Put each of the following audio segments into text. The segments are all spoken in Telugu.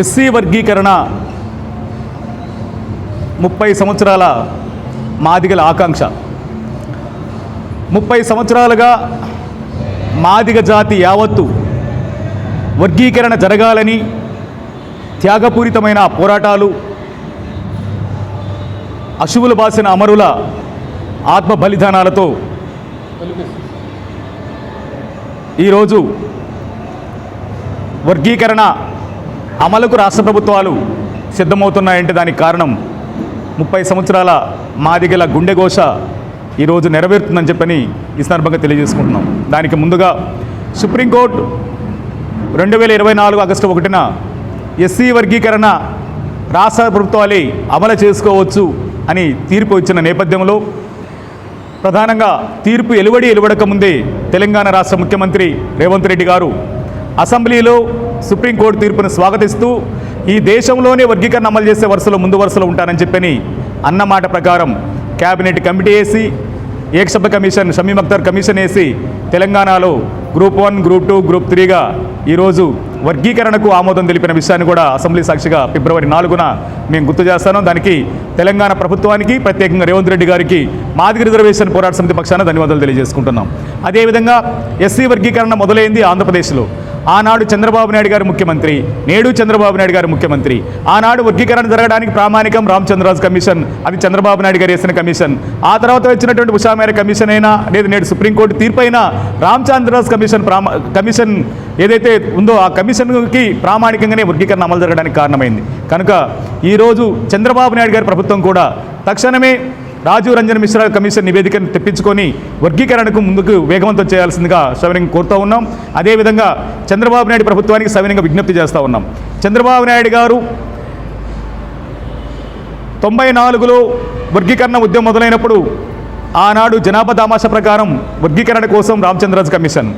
ఎస్సీ వర్గీకరణ ముప్పై సంవత్సరాల మాదిగల ఆకాంక్ష. ముప్పై సంవత్సరాలుగా మాదిగ జాతి యావత్తు వర్గీకరణ జరగాలని త్యాగపూరితమైన పోరాటాలు అశువులు బాసిన అమరుల ఆత్మ బలిదానాలతో ఈరోజు వర్గీకరణ అమలుకు రాష్ట్ర ప్రభుత్వాలు సిద్ధమవుతున్నాయంటే దానికి కారణం ముప్పై సంవత్సరాల మాదిగల గుండెఘోష ఈరోజు నెరవేరుతుందని చెప్పని ఈ సందర్భంగా తెలియజేసుకుంటున్నాం. దానికి ముందుగా సుప్రీంకోర్టు రెండు వేల ఇరవై నాలుగు ఆగస్టు ఒకటిన ఎస్సీ వర్గీకరణ రాష్ట్ర ప్రభుత్వాలే అమలు చేసుకోవచ్చు అని తీర్పు ఇచ్చిన నేపథ్యంలో ప్రధానంగా తీర్పు ఎలువడి ఎలువడక ముందే తెలంగాణ రాష్ట్ర ముఖ్యమంత్రి రేవంత్ రెడ్డి గారు అసెంబ్లీలో సుప్రీంకోర్టు తీర్పును స్వాగతిస్తూ ఈ దేశంలోనే వర్గీకరణ అమలు చేసే వరుసలో ముందు వరుసలో ఉంటానని చెప్పని అన్నమాట ప్రకారం కేబినెట్ కమిటీ వేసి ఏకసభ కమిషన్ షమీమ్ అఖ్తర్ కమిషన్ వేసి తెలంగాణలో group one group two group త్రీగా ఈరోజు వర్గీకరణకు ఆమోదం తెలిపిన విషయాన్ని కూడా అసెంబ్లీ సాక్షిగా ఫిబ్రవరి నాలుగున మేము గుర్తు చేస్తాను. దానికి తెలంగాణ ప్రభుత్వానికి ప్రత్యేకంగా రేవంత్ రెడ్డి గారికి మాదిగ రిజర్వేషన్ పోరాట సమితి పక్షాన ధన్యవాదాలు తెలియజేసుకుంటున్నాం. అదేవిధంగా ఎస్సీ వర్గీకరణ మొదలైంది ఆంధ్రప్రదేశ్లో. ఆనాడు చంద్రబాబు నాయుడు గారు ముఖ్యమంత్రి నేడు చంద్రబాబు నాయుడు గారు ముఖ్యమంత్రి. ఆనాడు వర్గీకరణ జరగడానికి ప్రామాణికం రామచంద్రరాజు కమిషన్ అది చంద్రబాబు నాయుడు గారు వేసిన కమిషన్. ఆ తర్వాత వచ్చినటువంటి ఉషామేర కమిషన్ అయినా లేదా నేడు సుప్రీంకోర్టు తీర్పు అయినా రామచంద్రరాజు కమిషన్ ప్రామా కమిషన్ ఏదైతే ఉందో ఆ కమిషన్కి ప్రామాణికంగానే వర్గీకరణ అమలు జరగడానికి కారణమైంది. కనుక ఈరోజు చంద్రబాబు నాయుడు గారి ప్రభుత్వం కూడా తక్షణమే రాజీవ్ రంజన్ మిశ్రా కమిషన్ నివేదికను తెప్పించుకొని వర్గీకరణకు ముందుకు వేగవంతం చేయాల్సిందిగా సవినంగా కోరుతూ ఉన్నాం. అదేవిధంగా చంద్రబాబు నాయుడు ప్రభుత్వానికి సవినంగా విజ్ఞప్తి చేస్తూ ఉన్నాం. చంద్రబాబు నాయుడు గారు తొంభై నాలుగులో వర్గీకరణ ఉద్యమం మొదలైనప్పుడు ఆనాడు జనాభా దామాష ప్రకారం వర్గీకరణ కోసం రామచంద్రరాజు కమిషన్.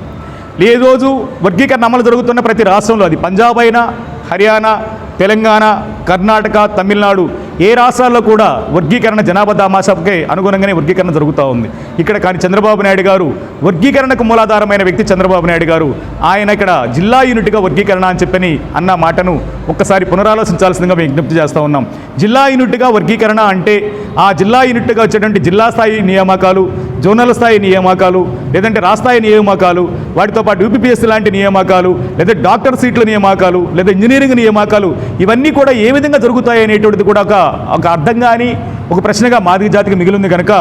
ఏ రోజు వర్గీకరణ అమలు జరుగుతున్న ప్రతి రాష్ట్రంలో అది పంజాబ్ అయినా హర్యానా తెలంగాణ కర్ణాటక తమిళనాడు ఏ రాష్ట్రాల్లో కూడా వర్గీకరణ జనాభా దామాషాకే అనుగుణంగానే వర్గీకరణ జరుగుతూ ఉంది. ఇక్కడ కానీ చంద్రబాబు నాయుడు గారు వర్గీకరణకు మూలాధారమైన వ్యక్తి చంద్రబాబు నాయుడు గారు. ఆయన ఇక్కడ జిల్లా యూనిట్గా వర్గీకరణ అని చెప్పని అన్న మాటను ఒక్కసారి పునరాలోచించాల్సిందిగా మేము విజ్ఞప్తి చేస్తూ ఉన్నాం. జిల్లా యూనిట్గా వర్గీకరణ అంటే ఆ జిల్లా యూనిట్గా వచ్చేటువంటి జిల్లా స్థాయి నియామకాలు జోనల్ స్థాయి నియామకాలు లేదంటే రాష్ట్రాయి నియామకాలు వాటితో పాటు యూపీపీఎస్సీ లాంటి నియామకాలు లేదా డాక్టర్ సీట్ల నియామకాలు లేదా ఇంజనీరింగ్ నియామకాలు ఇవన్నీ కూడా ఏ విధంగా జరుగుతాయి అనేటువంటిది కూడా ఒక ఒక అర్థం కానీ ఒక ప్రశ్నగా మాదిరి జాతికి మిగిలింది కనుక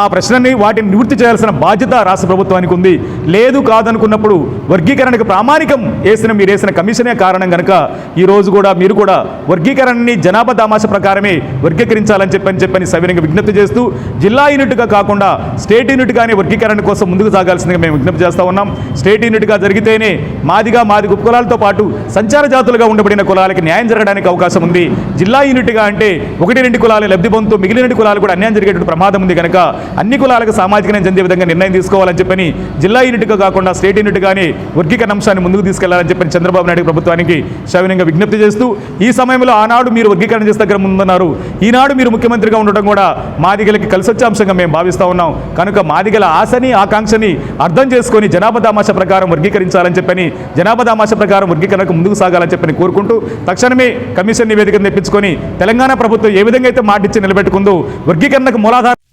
ఆ ప్రశ్నని వాటిని నివృత్తి చేయాల్సిన బాధ్యత రాష్ట్ర ప్రభుత్వానికి ఉంది. లేదు కాదనుకున్నప్పుడు వర్గీకరణకు ప్రామాణికం వేసిన మీరు వేసిన కమిషనే కారణం కనుక ఈ రోజు కూడా మీరు కూడా వర్గీకరణని జనాభా దామాష ప్రకారమే వర్గీకరించాలని చెప్పని చెప్పని సవినంగా విజ్ఞప్తి చేస్తూ జిల్లా యూనిట్గా కాకుండా స్టేట్ యూనిట్గానే వర్గీకరణ కోసం ముందుకు సాగాల్సిందిగా మేము విజ్ఞప్తి చేస్తూ ఉన్నాం. స్టేట్ యూనిట్గా జరిగితేనే మాదిగా మాది కులాలతో పాటు సంచార జాతులుగా ఉండబడిన కులాలకి న్యాయం జరగడానికి అవకాశం ఉంది. జిల్లా యూనిట్గా అంటే ఒకటి రెండు కులాలు లబ్ధి పొందుతూ మిగిలిన కులాలు కూడా అన్యాయం జరిగేటువంటి ప్రమాదం ఉంది కనుక అన్ని కులాలకు సామాజిక న్యాయం చెందే విధంగా నిర్ణయం తీసుకోవాలని చెప్పని జిల్లా యూనిట్గా కాకుండా స్టేట్ యూనిట్గానే వర్గీకరణ అంశాన్ని ముందుకు తీసుకెళ్ళాలని చెప్పని చంద్రబాబు నాయుడు ప్రభుత్వానికి సవినంగా విజ్ఞప్తి చేస్తూ ఈ సమయంలో ఆనాడు మీరు వర్గీకరణ చేస్తే దగ్గర ముందున్నారు. ఈనాడు మీరు ముఖ్యమంత్రిగా ఉండటం కూడా మాదిగలకి కలిసి వచ్చే అంశంగా మేము భావిస్తూ ఉన్నాం. కనుక మాదిగల ఆశని ఆకాంక్షని అర్థం చేసుకొని జనాభా దామాష ప్రకారం వర్గీకరించాలని చెప్పని జనాభా దామాష ప్రకారం వర్గీకరణకు ముందుకు సాగాలని చెప్పని కోరుకుంటూ తక్షణమే కమిషన్ నివేదికను తెప్పించుకొని తెలంగాణ ప్రభుత్వం ప్రభుత్వం ఏ విధంగా అయితే మాటిచ్చి నిలబెట్టుకుందో వర్గీకరణకు మూలాధార